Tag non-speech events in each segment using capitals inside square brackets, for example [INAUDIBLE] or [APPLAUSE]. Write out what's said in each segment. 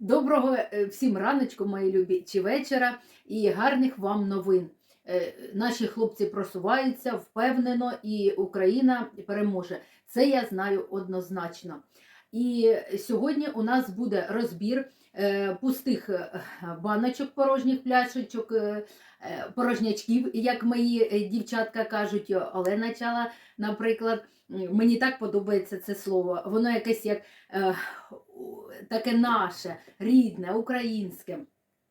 Доброго е, всім раночку, мої любі, чи вечора, і гарних вам новин. Е, Наші хлопці просуваються впевнено, і Україна переможе. Це я знаю однозначно. І сьогодні у нас буде розбір е, пустих баночок, порожніх пляшечок, порожнячків, як мої дівчатка кажуть, Олена Чала, наприклад. Мені так подобається це слово. Воно якесь як таке наше, рідне, українське.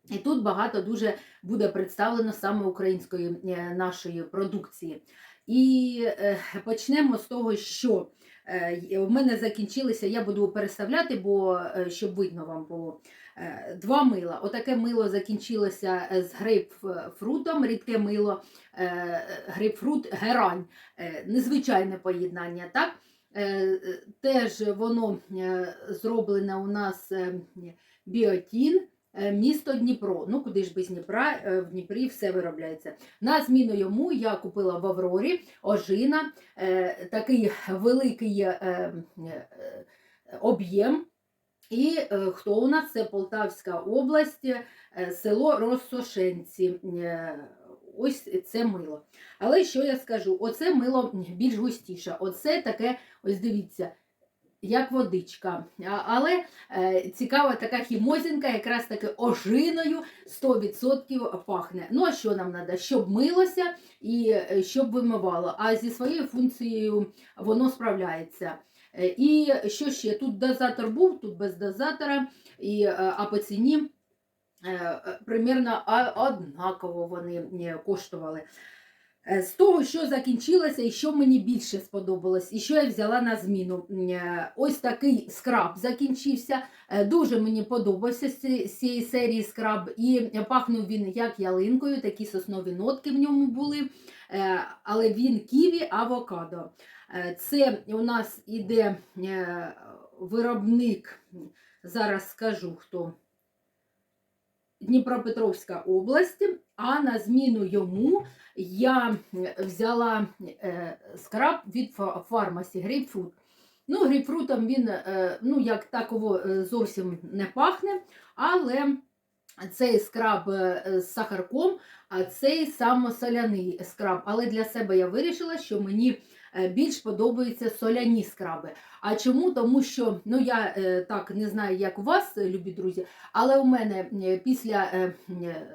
І тут багато дуже буде представлено саме української е, нашої продукції. І е, почнемо з того, що е, в мене закінчилися, я буду переставляти, бо щоб видно вам було. Два мила. Отаке мило закінчилося з грейпфрутом, рідке мило, грейпфрут, герань. Незвичайне поєднання, так? Е, е, Теж воно е, зроблене у нас біотін, місто Дніпро. Ну, куди ж без Дніпра, в Дніпрі все виробляється. На зміну йому я купила в Аврорі ожина, такий великий об'єм. І хто у нас? Це Полтавська область, село Розсошенці. Ось це мило. Але що я скажу? Оце мило більш густіше. Оце таке, ось дивіться, як водичка. Але е, цікава така хімозінка, якраз таки ожиною 100% пахне. Ну а що нам треба? Щоб милося і е, щоб вимивало. А зі своєю функцією воно справляється. Е, І що ще? Тут дозатор був, тут без дозатора, і, е, а по ціні примірно однаково вони е, коштували. Е, З того, що закінчилося, і що мені більше сподобалось, і що я взяла на зміну. Е, Ось такий скраб закінчився. Е, Дуже мені подобався з цієї серії скраб, і пахнув він як ялинкою, такі соснові нотки в ньому були. Е, Але він ківі авокадо. Е, Це у нас іде е, виробник, зараз скажу хто. Дніпропетровська область, а на зміну йому я взяла е, скраб від фармасі грейпфрут. Ну, грейпфрутом він е, ну, як таково е, зовсім не пахне, але цей скраб з сахарком, а цей самосоляний скраб. Але для себе я вирішила, що мені більш подобаються соляні скраби. А чому? Тому що ну я е, так не знаю, як у вас, е, любі друзі, але у мене е, після е, е,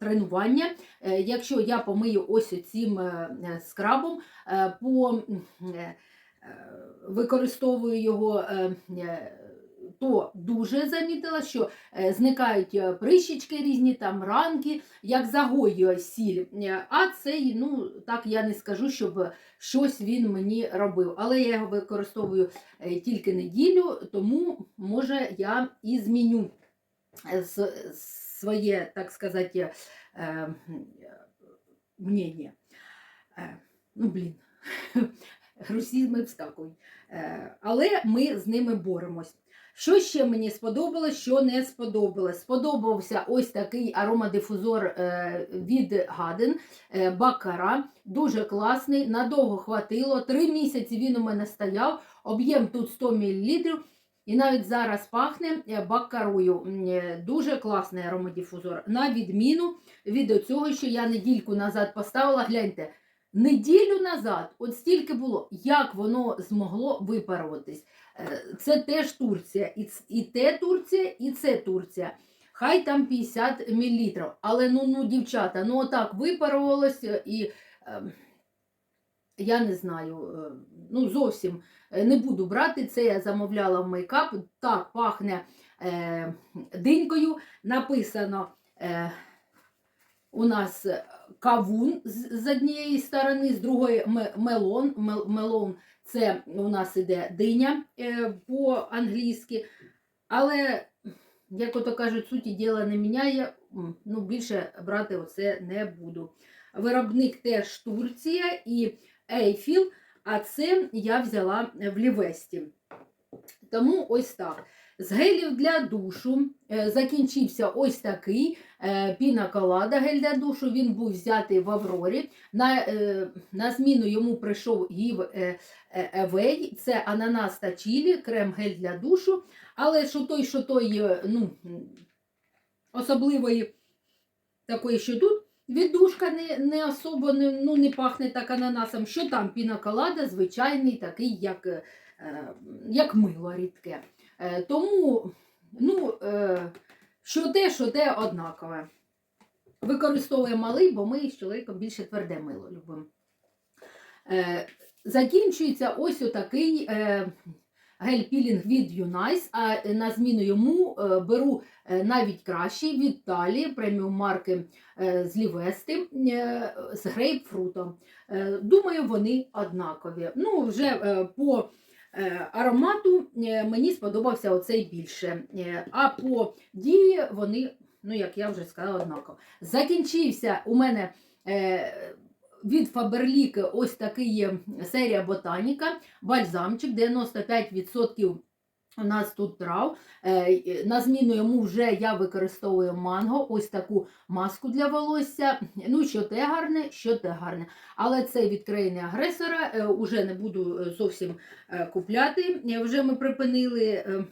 тренування, е, якщо я помию ось цим е, е, скрабом, е, по, е, е, використовую його. То дуже замітила, що е, зникають е, прищічки різні, там ранки, як загоює сіль. Е, А цей, ну так я не скажу, щоб щось він мені робив. Але я його використовую тільки неділю, тому може я і зміню своє, так сказати, мнення. Ну, блін, [LAUGHS] русізми вскакують. Е, Але ми з ними боремось. Що ще мені сподобалось, що не сподобалось? Сподобався ось такий аромадифузор е, від Гаден е, Бакара. Дуже класний, надовго хватило. Три місяці він у мене стояв, об'єм тут 100 мл. І навіть зараз пахне е, Дуже класний аромадифузор. На відміну від цього, що я недільку назад поставила, гляньте. Неділю назад, от стільки було, як воно змогло випаруватись. Е, Це теж Турція, і, те Турція, і це Турція. Хай там 50 мл. Але ну, ну, дівчата, ну отак випарувалося і е, я не знаю, е, ну зовсім е, не буду брати. Це я замовляла в мейкап. Так, пахне е, динькою. Написано. Е, у нас е, кавун з однієї сторони, з другої мелон. Мелон це у нас іде диня е, по-англійськи. Але, як ото кажуть, суті діла не міняє, ну, більше брати оце не буду. Виробник теж Турція і Ейфіл, а це я взяла в Лівесті. Тому ось так. З гелів для душу е, закінчився ось такий е, пінаколада гель для душу. Він був взятий в Аврорі. На, е, на зміну йому прийшов Гів Евей, це ананас та чілі, крем гель для душу. Але що той, що той, ну, особливої такої, що тут віддушка не, не особо не, ну, не пахне так ананасом. Що там пінаколада, звичайний, такий, як, е, як мило рідке. Е, Тому, ну, е, що те, що те однакове. Використовуємо малий, бо ми з чоловіком більше тверде мило любимо. Е, Закінчується ось отакий гель-пілінг від Юнайс, а на зміну йому беру навіть кращий від Талі, преміум марки з Лівести з грейпфрутом. Думаю, вони однакові. Ну, вже по аромату е, мені сподобався оцей більше. Е, А по дії вони, ну як я вже сказала, однаково. Закінчився у мене е, від Фаберліки ось такий серія Ботаніка, бальзамчик, 95% у нас тут трав. Е, На зміну йому вже я використовую манго, ось таку маску для волосся. Ну, що те гарне, що те гарне. Але це від країни агресора. е, Уже не буду е, зовсім е, купляти. Е, Вже ми припинили е,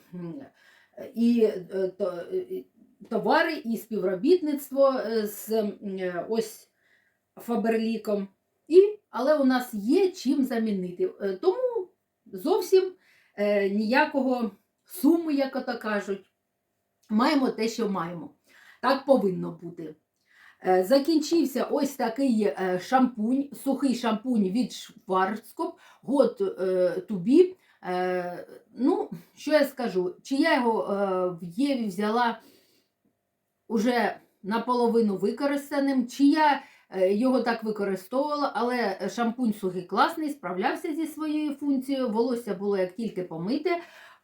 і е, то- е, товари, і співробітництво е, з е, ось Фаберліком. І, але у нас є чим замінити. Е, Тому зовсім е, ніякого суму, як ото кажуть. Маємо те, що маємо. Так повинно бути. Е, Закінчився ось такий е, шампунь, сухий шампунь від Schwarzkopf, год Тубі. Ну, що я скажу? Чи я його е, в Єві взяла уже наполовину використаним, чи я е, його так використовувала, але шампунь сухий класний, справлявся зі своєю функцією, волосся було як тільки помите.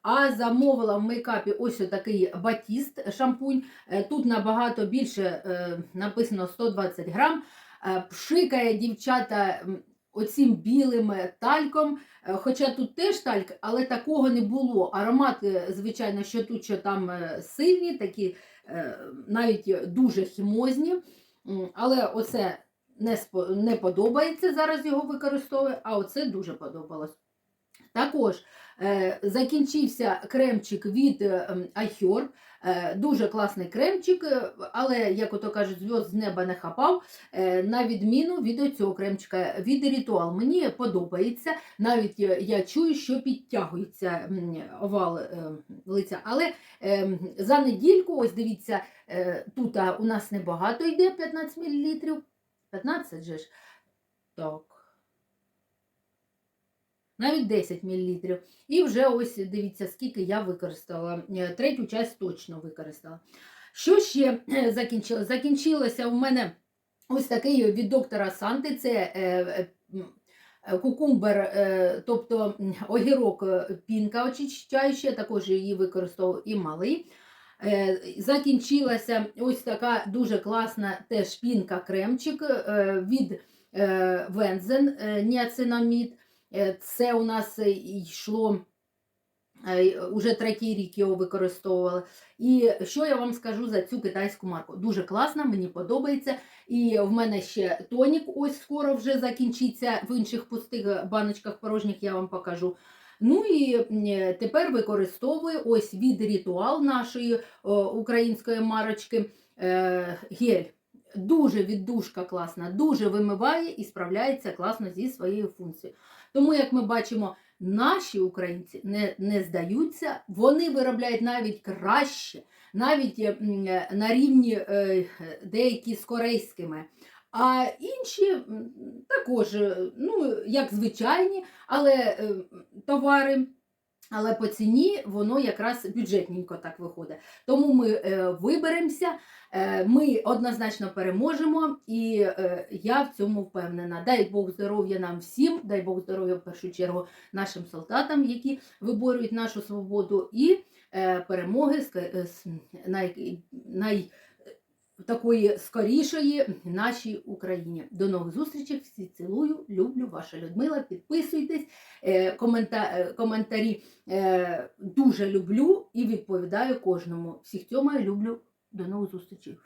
А замовила в мейкапі ось такий батіст шампунь. Е, Тут набагато більше е, написано 120 грам. Е, Пшикає дівчата оцим білим е, тальком. Е, Хоча тут теж тальк, але такого не було. Аромат, е, звичайно, що тут, що там е, сильні, такі е, навіть дуже хімозні. Але оце не, не подобається, зараз його використовую, а оце дуже подобалось. Також е, закінчився кремчик від е, ем, Айхьор. Е, дуже класний кремчик, але, як ото кажуть, зв'язок з неба не хапав. На відміну від цього кремчика, від ритуал. Мені подобається. Навіть я чую, що підтягується овал лиця. Але е, за недільку, ось дивіться, тут у нас небагато йде 15 мл. 15 же ж. Так. Навіть 10 мл. І вже ось дивіться, скільки я використала. Е, Третю часть точно використала. Що ще е, закінчилося? Закінчилося у мене ось такий від доктора Санти. Це е, кукумбер, тобто огірок пінка очищаюча, також її використовував і малий. Закінчилася ось така дуже класна теж пінка кремчик е, від Вензен ніацинамід. Е, Це у нас е, йшло е, уже третій рік його використовували. І що я вам скажу за цю китайську марку? Дуже класна, мені подобається. І в мене ще тонік ось скоро вже закінчиться в інших пустих баночках порожніх, я вам покажу. Ну і тепер використовую ось від ритуал нашої української марочки гель. Дуже віддушка класна, дуже вимиває і справляється класно зі своєю функцією. Тому, як ми бачимо, наші українці не, не здаються, вони виробляють навіть краще, навіть е, е, на рівні е, деякі з корейськими. А інші також, ну, як звичайні, але товари. Але по ціні воно якраз бюджетненько так виходить. Тому ми е, виберемося, е, ми однозначно переможемо, і е, я в цьому впевнена. Дай Бог здоров'я нам всім, дай Бог здоров'я в першу чергу нашим солдатам, які виборюють нашу свободу, і е, перемоги з, з най, най, такої скорішої нашій Україні. До нових зустрічей. Всі цілую, люблю, ваша Людмила. Підписуйтесь, коментар е, коментарі е, дуже люблю і відповідаю кожному. Всіх цьому люблю. До нових зустрічей.